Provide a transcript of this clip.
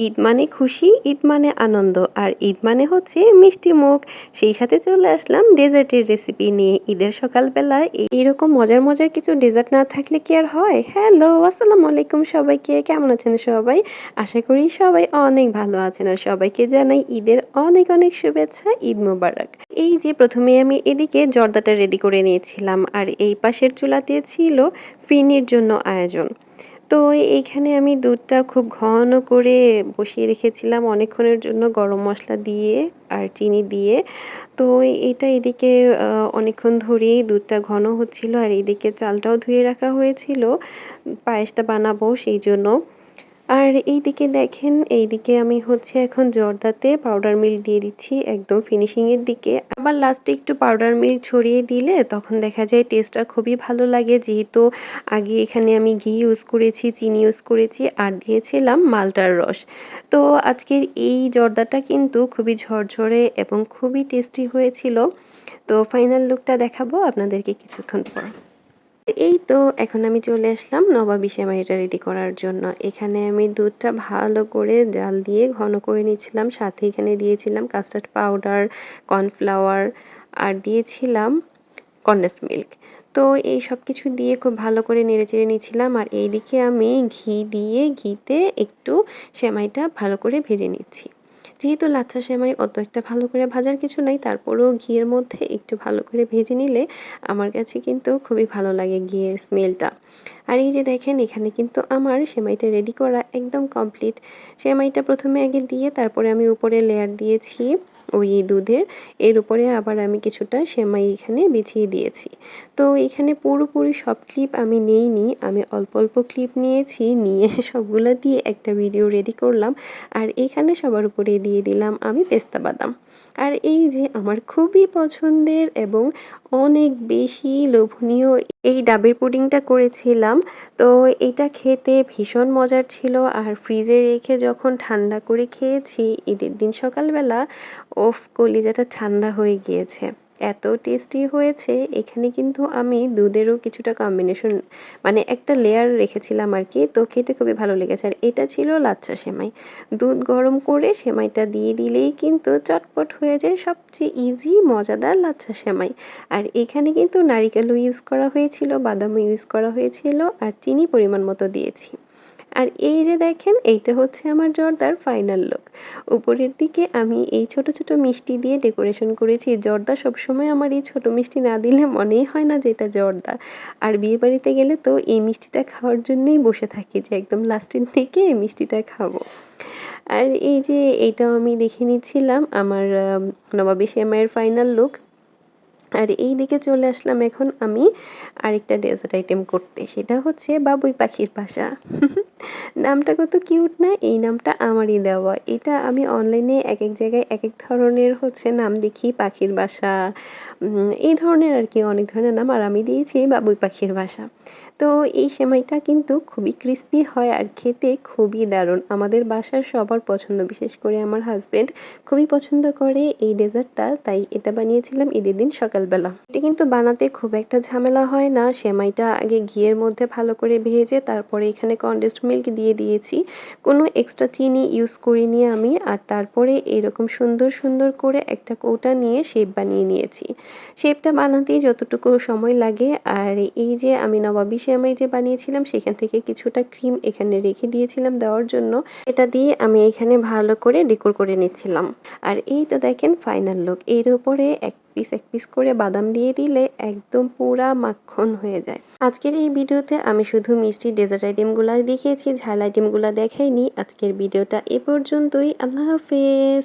ঈদ মানে খুশি, ঈদ মানে আনন্দ, আর ঈদ মানে হচ্ছে মিষ্টি মুখ। সেই সাথে চলে আসলাম ডেজার্টের রেসিপি নিয়ে ঈদের সকালবেলায়। এইরকম মজার মজার কিছু ডেজার্ট না থাকলে কি আর হয়? হ্যালো আসসালামু আলাইকুম সবাইকে। কেমন আছেন সবাই? আশা করি সবাই অনেক ভালো আছেন আর সবাইকে জানাই ঈদের অনেক অনেক শুভেচ্ছা, ঈদ মোবারক। এই যে প্রথমে আমি এদিকে জর্দাটা রেডি করে নিয়েছিলাম, আর এই পাশের চুলাতে ছিল ফিনির জন্য আয়োজন। তো এইখানে আমি দুধটা খুব ঘন করে বসিয়ে রেখেছিলাম অনেকক্ষণের জন্য গরম মশলা দিয়ে আর চিনি দিয়ে। তো এটা এদিকে অনেকক্ষণ ধরেই দুধটা ঘন হচ্ছিল আর এদিকে চালটাও ধুয়ে রাখা হয়েছিল। পায়েসটা বানাবো সেই জন্য। আর এইদিকে দেখেন, এইদিকে আমি হচ্ছে এখন জর্দাতে পাউডার মিল্ক দিয়ে দিচ্ছি একদম ফিনিশিংয়ের দিকে। আবার লাস্টে একটু পাউডার মিল্ক ছড়িয়ে দিলে তখন দেখা যায় টেস্টটা খুবই ভালো লাগে। যেহেতু আগে এখানে আমি ঘি ইউজ করেছি, চিনি ইউজ করেছি আর দিয়েছিলাম মালটার রস। তো আজকের এই জর্দাটা কিন্তু খুবই ঝরঝরে এবং খুবই টেস্টি হয়েছিল। তো ফাইনাল লুকটা দেখাবো আপনাদেরকে কিছুক্ষণ পর। এই তো এখন আমি চলে আসলাম নবাবি সেমাইটা রেডি করার জন্য। এখানে আমি দুধটা ভালো করে জাল দিয়ে ঘন করে নিয়েছিলাম, সাথে এখানে দিয়েছিলাম কাস্টার্ড পাউডার কর্নফ্লাওয়ার আর দিয়েছিলাম কন্ডেন্সড মিল্ক তো এই সব কিছু দিয়ে খুব ভালো করে নেড়ে চেড়ে নিয়েছিলাম, আর এইদিকে আমি ঘি দিয়ে ঘিতে একটু সেমাইটা ভালো করে ভেজে নিচ্ছি। যেহেতু লাচ্ছা সেমাই অত একটা ভালো করে ভাজার কিছু নাই, তারপরেও ঘিয়ের মধ্যে একটু ভালো করে ভেজে নিলে আমার কাছে কিন্তু খুবই ভালো লাগে ঘিয়ের স্মেলটা। আর এই যে দেখেন, এখানে কিন্তু আমার সেমাইটা রেডি করা একদম কমপ্লিট সেমাইটা প্রথমে আগে দিয়ে তারপরে আমি উপরে লেয়ার দিয়েছি ওই দুধের। এর উপরে আবার আমি কিছুটা সেমাই এখানে বিছিয়ে দিয়েছি। তো এখানে পুরোপুরি সব ক্লিপ আমি নেইনি, আমি অল্প অল্প ক্লিপ নিয়েছি, নিয়ে সবগুলো দিয়ে একটা ভিডিও রেডি করলাম। আর এখানে সবার উপরে দিয়ে দিলাম আমি পেস্তা বাদাম। আর এই যে আমার খুবই পছন্দের এবং অনেক বেশি লোভনীয় এই ডাবের পুডিংটা করেছিলাম, তো এটা খেতে ভীষণ মজার ছিল। আর ফ্রিজে রেখে যখন ঠান্ডা করে খেয়েছি, ঈদের দিন সকালবেলা, ওফ, কলিজাটা ঠান্ডা হয়ে গিয়েছে। এত টেস্টি হয়েছে, এখানে কিন্তু আমি দুধেরও কিছুটা কম্বিনেশন মানে একটা লেয়ার রেখেছিলাম আর কি তো খেতে খুবই ভালো লেগেছে। আর এটা ছিল লাচ্চা সেমাই। দুধ গরম করে সেমাইটা দিয়ে দিলেই কিন্তু চটপট হয়ে যায় সবচেয়ে ইজি মজাদার লাচ্চা সেমাই। আর এখানে কিন্তু নারিকেলও ইউজ করা হয়েছিল, বাদামও ইউজ করা হয়েছিল, আর চিনি পরিমাণ মতো দিয়েছি। আর এই যে দেখেন, এইটা হচ্ছে আমার জর্দার ফাইনাল লুক উপরের দিকে আমি এই ছোট ছোট মিষ্টি দিয়ে ডেকোরেশন করেছি। জর্দা সবসময় আমার এই ছোট মিষ্টি না দিলে মনেই হয় না যে এটা জর্দা। আর বিয়ে বাড়িতে গেলে তো এই মিষ্টিটা খাওয়ার জন্যই বসে থাকি যে একদম লাস্টের দিকে এই মিষ্টিটা খাব। আর এই যে এইটাও আমি দেখে নিচ্ছিলাম আমার নবাবী শ্যামায়ের ফাইনাল লুক আর এই দিকে চলে আসলাম এখন আমি আরেকটা ডেজার্ট আইটেম করতে। সেটা হচ্ছে বাবুই পাখির বাসা নামটা কত কিউট না? এই নামটা আমারই দেওয়া। এটা আমি অনলাইনে এক এক জায়গায় এক এক ধরনের হচ্ছে নাম দেখি, পাখির বাসা এই ধরনের আর কি অনেক ধরনের নাম। আর আমি দিয়েছি বাবুই পাখির বাসা। তো এই সেমাইটা কিন্তু খুবই ক্রিস্পি হয় আর খেতে খুবই দারুণ। আমাদের বাসার সবার পছন্দ, বিশেষ করে আমার হাজব্যান্ড খুবই পছন্দ করে এই ডেজার্টটা তাই এটা বানিয়েছিলাম ঈদের দিন সকালবেলা। এটা কিন্তু বানাতে খুব একটা ঝামেলা হয় না, সেমাইটা আগে ঘিয়ের মধ্যে ভালো করে ভেজে তারপরে এখানে কন্ডেন্সড মিল্ক দিয়ে দিয়েছি। কোনো এক্সট্রা চিনি ইউজ করিনি আমি আর তারপরে এরকম সুন্দর সুন্দর করে একটা কৌটা নিয়ে শেপ বানিয়ে নিয়েছি। শেপটা বানাতেই যতটুকু সময় লাগে আর এই যে আমি নবাবি সেমাই যে বানিয়েছিলাম, সেখান থেকে কিছুটা ক্রিম এখানে রেখে দিয়েছিলাম দেওয়ার জন্য। এটা দিয়ে আমি এখানে ভালো করে ডেকোর করে নিচ্ছিলাম। আর এই তো দেখেন ফাইনাল লুক। এর উপরে এক পিস এক পিস করে বাদাম দিয়ে দিলে একদম পুরা মাখন হয়ে যায়। আজকের এই ভিডিওতে আমি শুধু মিষ্টি ডেজার্ট আইটেমগুলো দেখিয়েছি, ঝাল আইটেমগুলো দেখাইনি। আজকের ভিডিওটা এ পর্যন্তই। আল্লাহ হাফেজ।